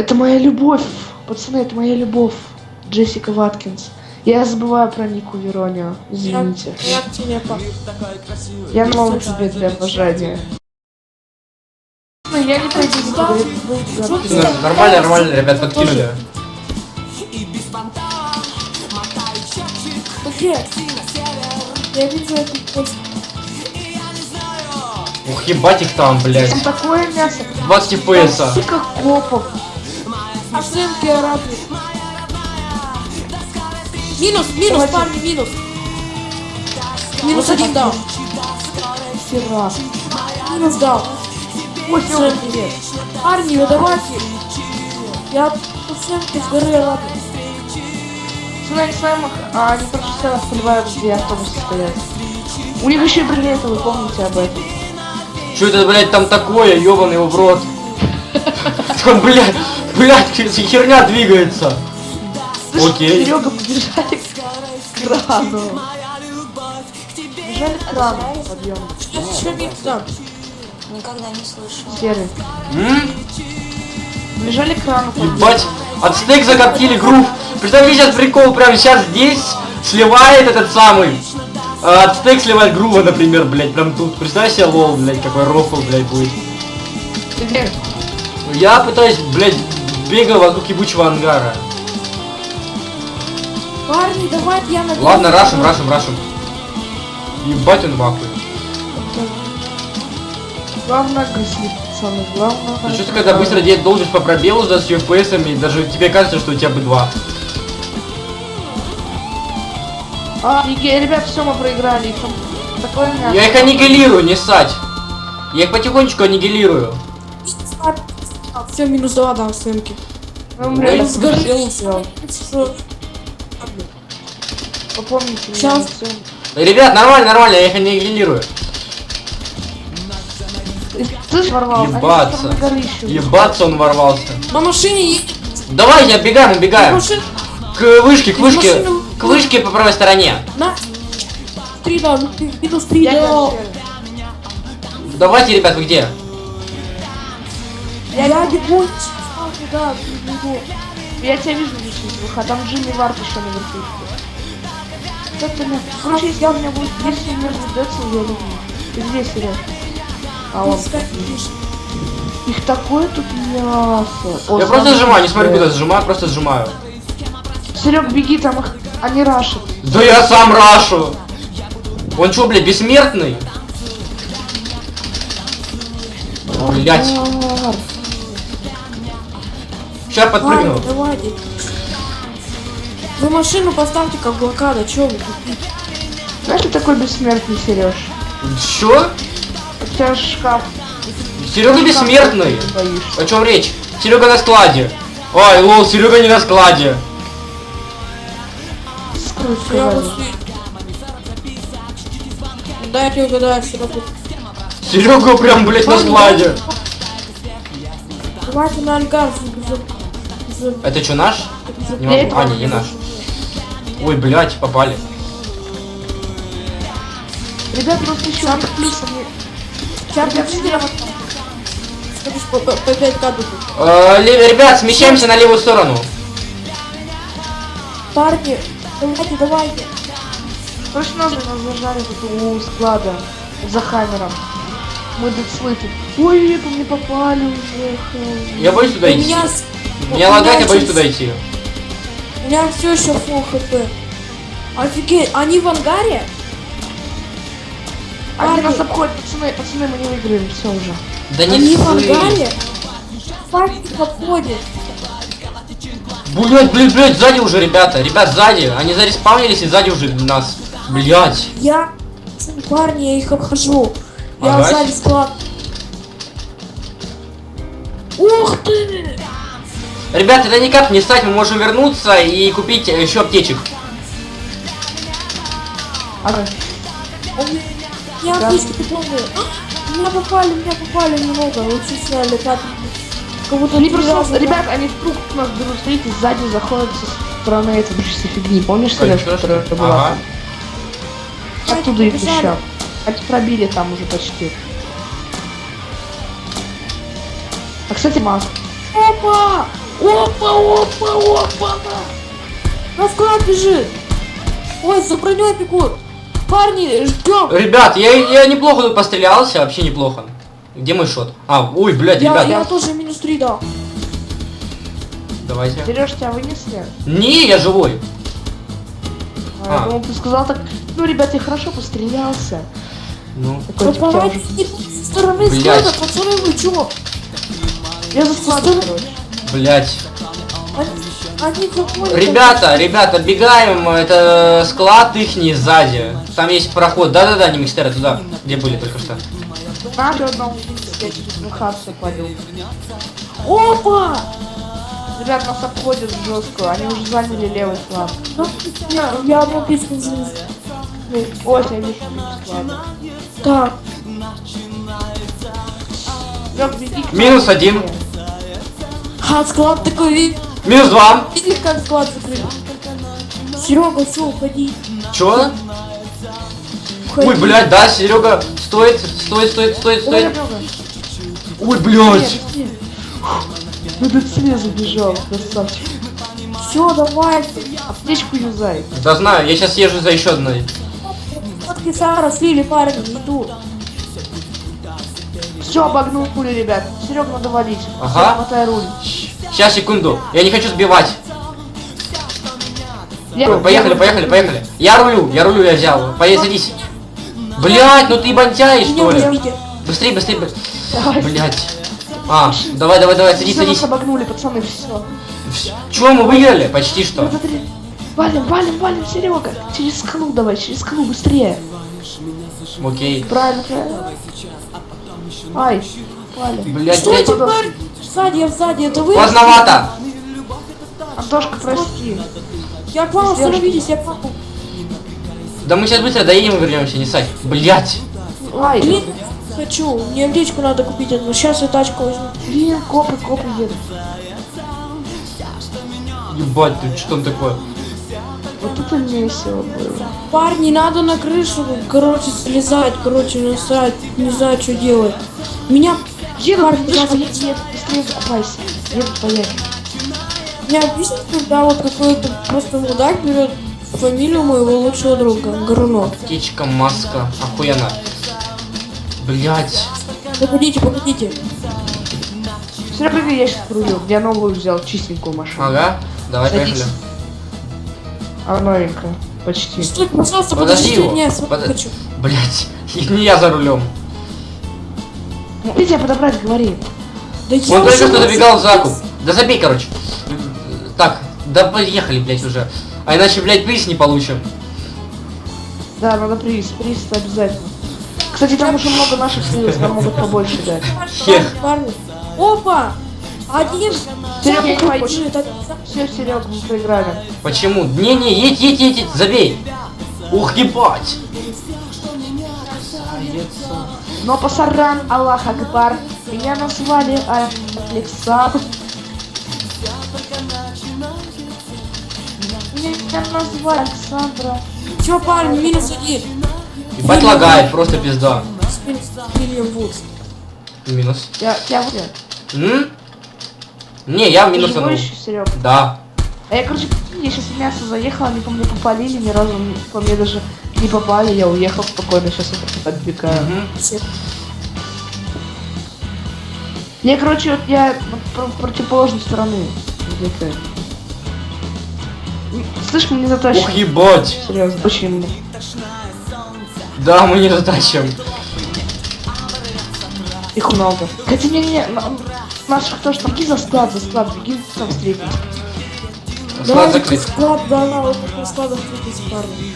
Это моя любовь. Пацаны, это моя любовь. Джессика Ваткинс. Я забываю про Нику Веронию. Извините. Я тебе. Я мол тебе для обожания. Ну, я не пойду. Ну, Нормально, нормально, ребят, подкинули. Я пост. Ух, ебать их там, блядь. Такое мясо. 20 Там FPS. столько копов. А ссылки радует. Минус, минус, Давайте. парни, минус. Минус Вот один дал. Хера. Минус дал. Ой, привет. Парни, вы давайте. Я пациентки с горы радует. Пацаны, они с вами, а, они просто сейчас поливают, где автобусы стоят. У них еще и бриллианты, вы помните об этом. Что это, блядь, там такое, ёбаный его в рот? Блядь, блядь, херня двигается. Окей. Серега побежали к крану. Побежали к крану подъем. Что дал? Никогда не слышала. Серый. Побежали к крану. Ебать, от стейк закоптили грув. Представь сейчас прикол, прямо сейчас здесь сливает этот самый. а, От стейк сливает грува, например, блядь, прям тут. Представь себе лол, блядь, какой рофл, блядь, будет. Где? Я пытаюсь, блядь, бегаю вокруг ебучего ангара. Парни, давайте я наберу. Ладно, рашим, рашим, рашим. Ебать он вахует. Главное гасли, пацаны, главное. Ну что ты когда быстро делать должен по пробелу за с FPS, даже тебе кажется, что у тебя бы два. А, ребят, все, мы проиграли. Такое. Я их аннигилирую, не ссать. Я их потихонечку аннигилирую. Все, минус два дам ссылки. Мы умрем. Ой, сгорел. Всё, Что? Попомните меня. Сейчас. Ребят, нормально, нормально, я их аннигилирую. Ты ж ворвал. они Ебаться. Ебаться он ворвался. На машине едет. Давайте, отбегаем, отбегаем. Машина. К вышке, к вышке. К вышке по правой стороне. На. Три дал, минус три Я не Давайте, ребят, вы где? Я не буду. Да, не буду. Я тебя вижу двух, а там Джимми Варт еще наверху. Как ты. Короче, если у меня будет... Если мне даться, я люблю. Ты где, Серег? А он... Их такое тут мясо. О, Я просто сжимаю, не смотрю, куда сжимаю, просто сжимаю. Серег, беги, там их... Они рашат. Да я сам рашу. Он что, блядь, бессмертный? Блять. Сейчас подпрыгну. Ладно, давайте. Вы машину поставьте как блокада, чё вы тупите? Знаешь, ты такой бессмертный, Сереж? Чё? У тебя шкаф. Серега бессмертный. Ты боишься. О чем речь? Серега на складе. Ой, лол, Серега не на складе. Вот Дайте угадать, тут. Серега прям, блядь, на складе. Давайте на ангар. Это что, наш? Не Я могу. А, не, не наш. Ой, блядь, попали. Ребят, просто еще Сам плюс. Сейчас я по, по, по 5 кадров. Э, ли- ребят, смещаемся на левую сторону. Парни, давайте, давайте. Точно же нас зажали тут у склада за хаммером. Мы тут слышим. Ой, по мне попали уже. Я боюсь туда идти. Меня, лагать, я боюсь туда идти. У меня все еще фул хп. Офигеть, они в ангаре? Они Парни, нас обходят, пацаны, пацаны, мы не выиграем, все уже. Да не они в ангаре? Парни обходят. Блять, блять, блять, сзади уже, ребята. Ребят, сзади. Они зареспаунились и сзади уже нас. Блять. Я, парни, я их обхожу. Я Ага. сзади склад. Ух ты! Ребят, это никак не стать, мы можем вернуться и купить еще аптечек. Ага. Я отлично помню. Меня попали, меня попали немного. Лучше сняли так. Как будто Они просто, ребят, они в круг нас берут, смотрите, сзади заходят со стороны этой бжеси фигни. Помнишь, Сереж, Конечно. которая была? Ага. Оттуда их еще. Они пробили там уже почти. А, кстати, Мак. Опа! Опа, опа, опа! На склад бежит! Ой, за броней бегут! Парни, ждем! Ребят, я, я неплохо тут пострелялся, вообще неплохо. Где мой шот? А, ой, блядь, Я, ребят, я тоже минус 3 дал. давайте. Сереж, тебя вынесли? Не, я живой. А, я А. думал, ты сказал так, ну, ребят, я хорошо пострелялся. Ну, Такой, Ну, типа, я давайте уже- стороны Блядь. склада, пацаны, вы чё? Я за складом, короче. Заходят. Ребята, ребята, бегаем, это склад ихний сзади. Там есть проход. Да-да-да, не микстеры туда, где были только что. Надо одному пойду. Опа! Ребят, нас обходят жестко, они уже заняли левый склад. Ну, Я, я одну песню. Ой, я вижу левый склад. Так, Минус один. А склад такой, ви- Минус два. видели, как склад закрыли? Серега, все, уходи. Чё? уходи. Ой, блядь, да, Серега, стоит, стоит, стоит, стоит, стоит. Ой, блядь. ты тебе забежал, красавчик. Все, давай. Аптечку юзай. Да знаю, я сейчас езжу за еще одной. Фотки Сара слили парень, иду. Все, обогнул пули, ребят. Серег, надо валить. Ага. Всё, Хватай руль. Сейчас, секунду. Я не хочу сбивать. Я- Поехали, поехали, поехали. Я рулю, я рулю, я взял. Поедь, садись. Блядь, ну ты бантяй, что ли? Быстрей, быстрей, быстрей. Давай. Блядь. А, давай, давай, давай, садись, нас садись. обогнули, пацаны, все. Чего мы выиграли? Почти что. Валим, валим, валим, Серега. Через скалу давай, через скалу, быстрее. Окей. Правильно, правильно. Ай, валим. Блядь, Стойте, блядь. парень. Сзади, я сзади, это вы? Поздновато. Антошка, прости. Я к вам остановитесь, я к вам. Да мы сейчас быстро доедем и вернемся, не сать. Блядь. Ай, Блин, хочу. Мне аптечку надо купить одну. Сейчас я тачку возьму. блин, копы, копы едут. Ебать, ты что там такое? Вот это весело было. Парни, надо на крышу, короче, слезать, короче, насрать. Не знаю, что делать. Меня... Едут, Парни, надо- едут, едут, быстрее закупайся. Едут, поехали. Меня объяснить, когда вот какой-то просто мудак берет фамилию моего лучшего друга, Горунов. Птичка, маска, охуенно. Блядь. Погодите, погодите. Серега, я сейчас рулю. Я новую взял, чистенькую машину. Ага, давай Садись. поехали. А новенькая. Почти. Стойте, пожалуйста, Подожди подождите, его. не, смотри, Подо- хочу. Блядь, и не я за рулем. Ну, Иди тебя подобрать, говори. Да я Он только что забегал в закуп. Да забей, короче. Так, да поехали, блядь, уже. А иначе, блядь, приз не получим. Да, надо приз, приз обязательно. Кстати, там уже много наших слилось, нам могут побольше дать. Хех. Парни. Опа! Один. Серега, Сзади пойди. Все, Серега, мы проиграли. Почему? Не-не, едь, едь, едь, едь, забей. Ух, ебать. Но пасаран, Аллах Акбар, меня назвали Александр. Меня назвали Александра. Чё, парни, минус один. Ебать лагает, просто пизда. Минус. Я, я вот. М? Не, я в минус еще, Серега? Да. А я, короче, я сейчас в мясо заехал, они по мне попалили, ни разу по мне даже не попали, я уехал спокойно, сейчас я отбегаю. Мгм. Я, короче, вот я в противоположной стороны. М, Слышь, мы не затащим. Ух, ебать. Серьезно, почему? Да, мы не затащим. Их много. Хотя не, не, наших тоже там беги за склад, за склад, беги там встретить. Склад закрыт. склад, да, на вот такой склад открытый, парни.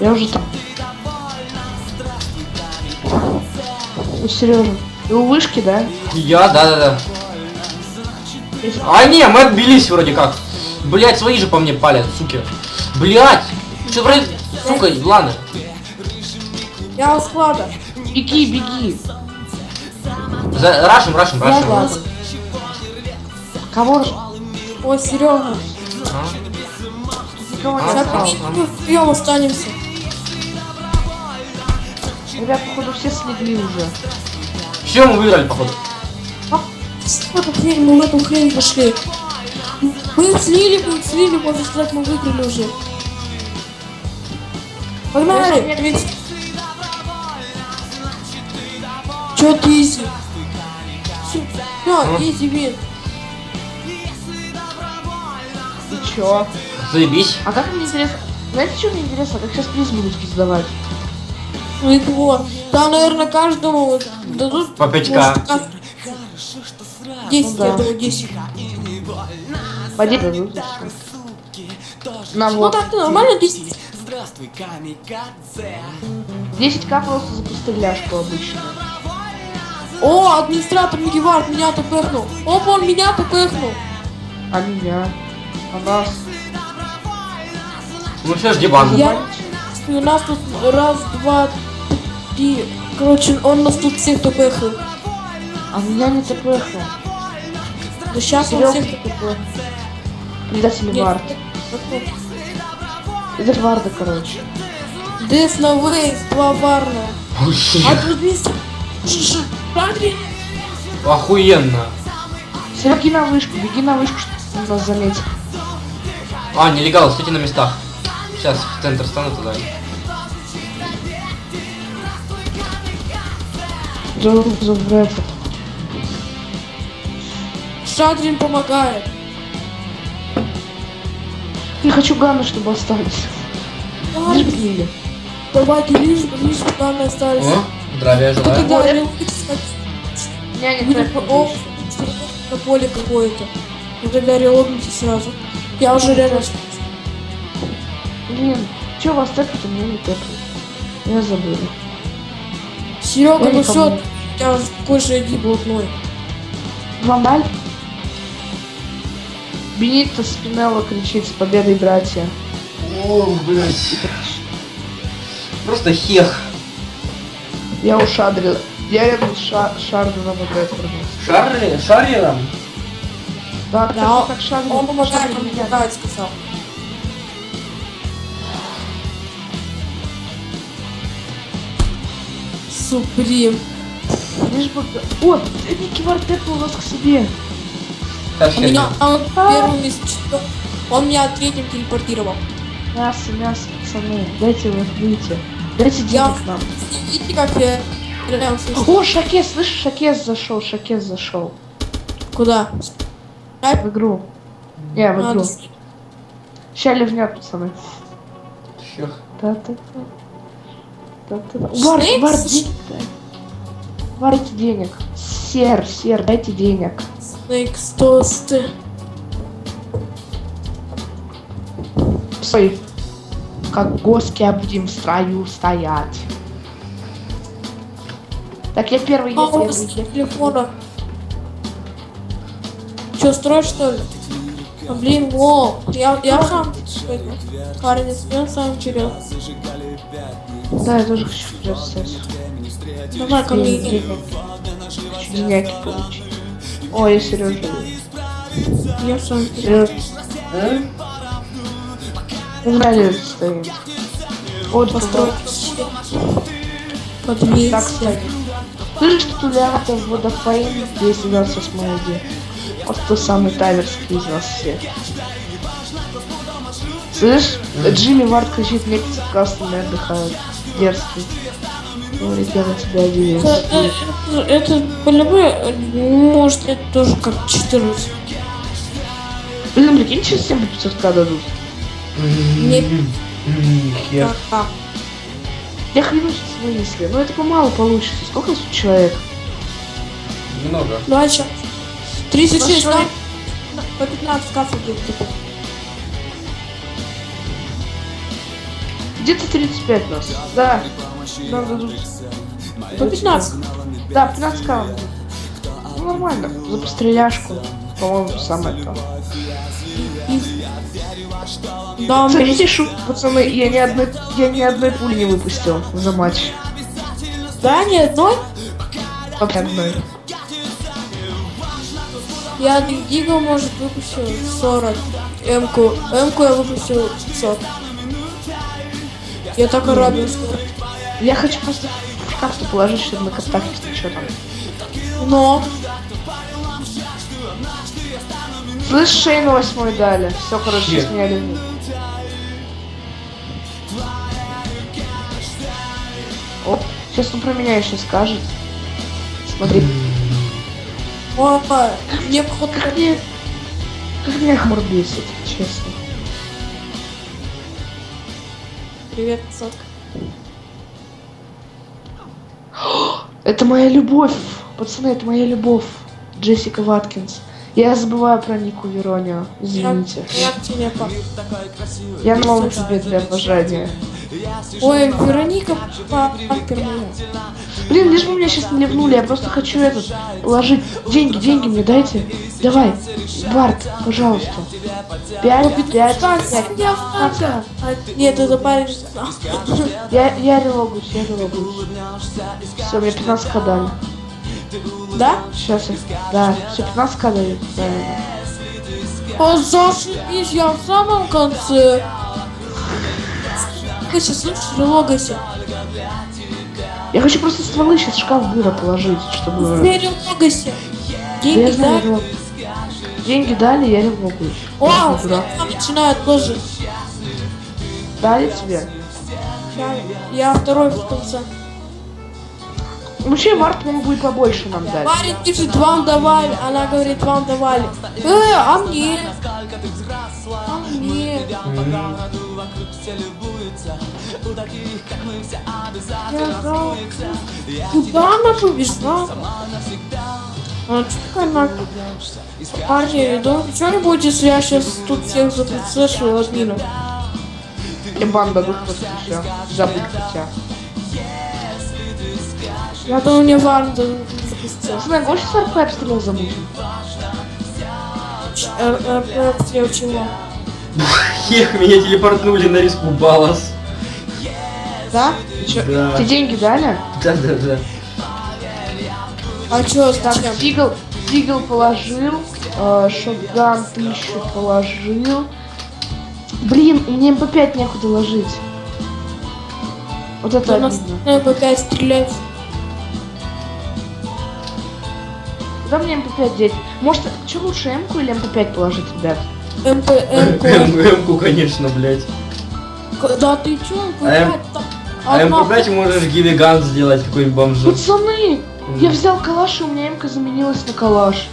Я уже там. Ну, Сережа, ты у вышки, да? Я, да-да-да. Если- А не, мы отбились вроде как. Блять, свои же по мне палят, суки. Блять. Что вроде... Сука, ладно. Я у склада. Беги, беги. За... Рашим, рашим, рашим. склад. Кого? Ой, Серега. А? Никого не А, а. мы втроем останемся. Ребят, походу, все слегли уже. Все, мы выиграли, походу. в эту хрень, мы в эту хрень пошли. Мы слили, мы слили, можно сказать, мы выиграли уже. Погнали! Ведь- Чё ты изи? Всё, изи вин. И чё? Заебись. А как мне интересно... Знаете, что мне интересно? Как сейчас приз будут сдавать? Ну и вот. Там, наверное, каждому вот дадут... По 5К. может, как- 10, Ну я да. думаю, 10. Пойди дадут. и всё. На Ну вот. так-то нормально 10. 10к просто за пустыляшку обычно. О, администратор Мегевард меня тупехнул. Опа, он меня тупехнул. А меня? А нас? Ну все, жди банк. Я... У нас тут раз, два, три. Короче, он нас тут всех тупехал. А меня не тпхнул. Да сейчас он Серёга всех тпхнул. Предатель Нет. Вард. Это Варда, короче. Дес на вейс, два варна. А тут 200. Шагри. Охуенно. Серега, беги на вышку, беги на вышку, чтобы нас заметил. А, нелегал, стойте на местах. Сейчас в центр стану туда. Этот. Шадрин помогает. Не хочу Ганна, чтобы остались. Лишь бы. Давайте лишь бы, лишь бы данные остались. О, здравия Ну, желаю. Реликс, кстати, Я не о, на поле какое-то. Ну тогда релогните сразу. Я уже реально... Блин, чё вас тэпают, а меня не тэпают? Я забыл. Серега, ну все, у тебя уже такой же ID блатной. Вандаль? Бенито Спинелло кричит с победой, братья. О, блядь. Просто хех. Я ушадрил. Я рядом с ша Шардоном играть вернулся. Шарли? Шарилом? Да, Да, да, как Шардон. Он помогает, он меня. помогает, сказал. Суприм. Лишь бы... О, Ники Вард тэпал вас к себе. Как У меня он первым из четырех. Он меня третьим телепортировал. Мясо, мясо, пацаны. Дайте вы выйти. Дайте Я- денег нам. Видите, как я? О, Шакес, слышишь, Шакес зашел, Шакес зашел. Куда? В игру. Не, в игру. с- Ща ливнят, пацаны. Да-да-да. Да-да-да. Вард, Снейк вард, заш- денег дай. Вард денег. Сер, сер, дайте денег. Снейкс тосты. Стой. Как госки будем в строю стоять. Так, я первый, я А, у вас я- телефона. Че, строишь, что ли? А, блин, во, я, я сам парень, я сам черед. Да, я тоже хочу вперед стать. Давай ко мне иди. Хочу деньги получить. Ой, Сережа. Я сам черед. Угнали стоит. Вот Построй. построй. Под Так, кстати. Слышишь, что Леонтов водофейн 228 ID? Вот кто самый тайверский из нас всех. Слышь, Джимми Вард кричит, мне кастомы отдыхают. Дерзкий. Говорит, я на тебя обиделся. Это, это, это по-любому, может, это тоже как 14. Блин, прикинь, сейчас всем 500к дадут. Не М, Хех. так. Я клянусь вынесли. Но это помалу получится. Сколько тут человек? Много. Дальше. 36, Большой. да? По 15 кассов где-то. Где-то 35 нас. Да. Нам дадут. По 15. Да, 15к. Ну, нормально. За постреляшку. По-моему, самое то. Да, он Смотрите, шут, пацаны, я ни одной, я ни одной пули не выпустил за матч. Да, ни одной. Только одной. Я гига, может, выпустил 40. М-ку. М-ку я выпустил 500. Я так и радуюсь. Я хочу просто в шкаф положить, чтобы на если что там. Но Слышь, Шейн восьмой дали. Все, короче, Нет. сняли. Сейчас он про меня еще скажет. Смотри. О, мне походу Как мне... Как меня хмур бесит, честно. Привет, сотка. Это моя любовь. Пацаны, это моя любовь. Джессика Ваткинс. Я забываю про Нику Веронио. Извините. Я по... Я новый тебе для обожания. Ой, Вероника Паркер. Блин, лишь бы меня сейчас не ливнули, я просто хочу этот положить. Деньги, деньги мне дайте. Давай, Барт, пожалуйста. Пять, пять, пять. Нет, это парень. Я, я релогусь, я релогусь. Все, мне 15 к дали. Да? Сейчас. Да, все, 15 к дали. Правильно. О, зашибись, я в самом конце. Логайся, слышишь, логайся. Я хочу просто стволы сейчас в шкаф быра положить, чтобы... Теперь логайся. Деньги, да? Деньги дали, я релогусь. Вау, Просто дурак. я начинаю тоже. Дали тебе? Я, я второй в конце. Вообще, Варт мог бы и побольше нам дать. Парень пишет, вам давали. Она говорит, вам давали. Э, а мне? А мне? Куда она побежала? А что такая нахуй? Парни, думаете, что-нибудь, если я сейчас тут всех запрецешу админу? И бан дадут просто все. Забыть хотя. Я думаю, мне варн запустил. Пацаны, гонщик с РП обстрел замутим. РП обстрел чего? Ех, меня телепортнули на риску Балас. Да? Ты чё, Да. Тебе деньги дали? Да-да-да. А чё, Так, зачем? Дигл, Дигл положил, э, шотган тысячу положил. Блин, мне МП5 некуда ложить. Вот это У нас обидно. МП5 стрелять. Куда мне МП5 деть? Может, что лучше, М-ку или МП5 положить, ребят? МП, МК. МК, конечно, блядь. Да ты чё, А М- МП5 там? А одна- МП5 можешь гиган сделать какой-нибудь бомжу. Пацаны, я взял калаш, и у меня М-ка заменилась на калаш.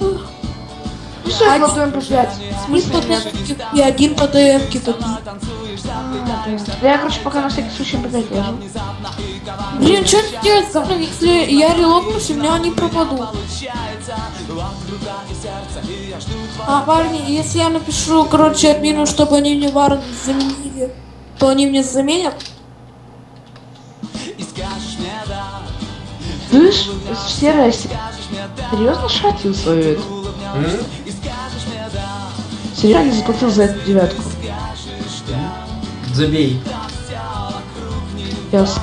Ну все, я А кладу МП5. Мы Смысла по нет. ТМке и один по ТМке купил. Да я, короче, пока на всякий случай МП5 ложу. Блин, что делать завтра, если я релогнусь, у меня они пропадут? А, парни, если я напишу, короче, админу, чтобы они мне варн заменили, то они мне заменят? Слышь, серая серьезно шатил свою эту? М? Серьезно заплатил за эту девятку? Забей. Ясно.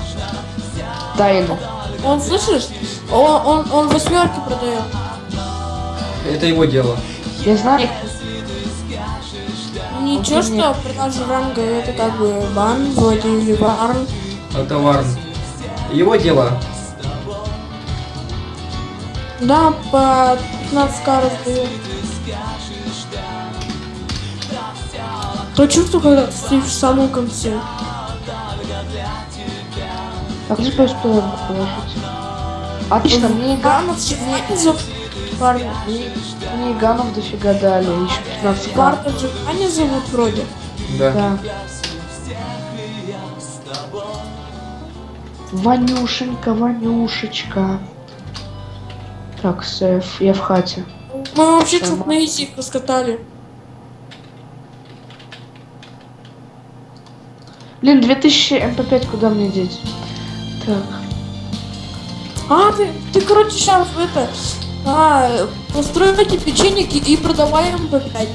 Тайну. Он, слышишь? Он, он, он восьмерки продает. Это его дело. Я знаю. Ничего, что продажа ранга это как бы бан, вроде или варн. Это Варн. Его дело. Да, по 15 раздаю. То чувство, когда ты стоишь в самом конце. Так, не успею положить. Отлично, мне ганов, Ганов сегодня за парня. мне, мне и ганов дофига дали, еще 15 карт. Парня же Аня зовут вроде. Да. Да. Ванюшенька, Ванюшечка. Так, сейф, я в хате. Мы вообще тут на изи раскатали. Блин, 2000 МП5 куда мне деть? Так. А, ты, ты короче, сейчас это... А, постройте печеньки и продавай МП5.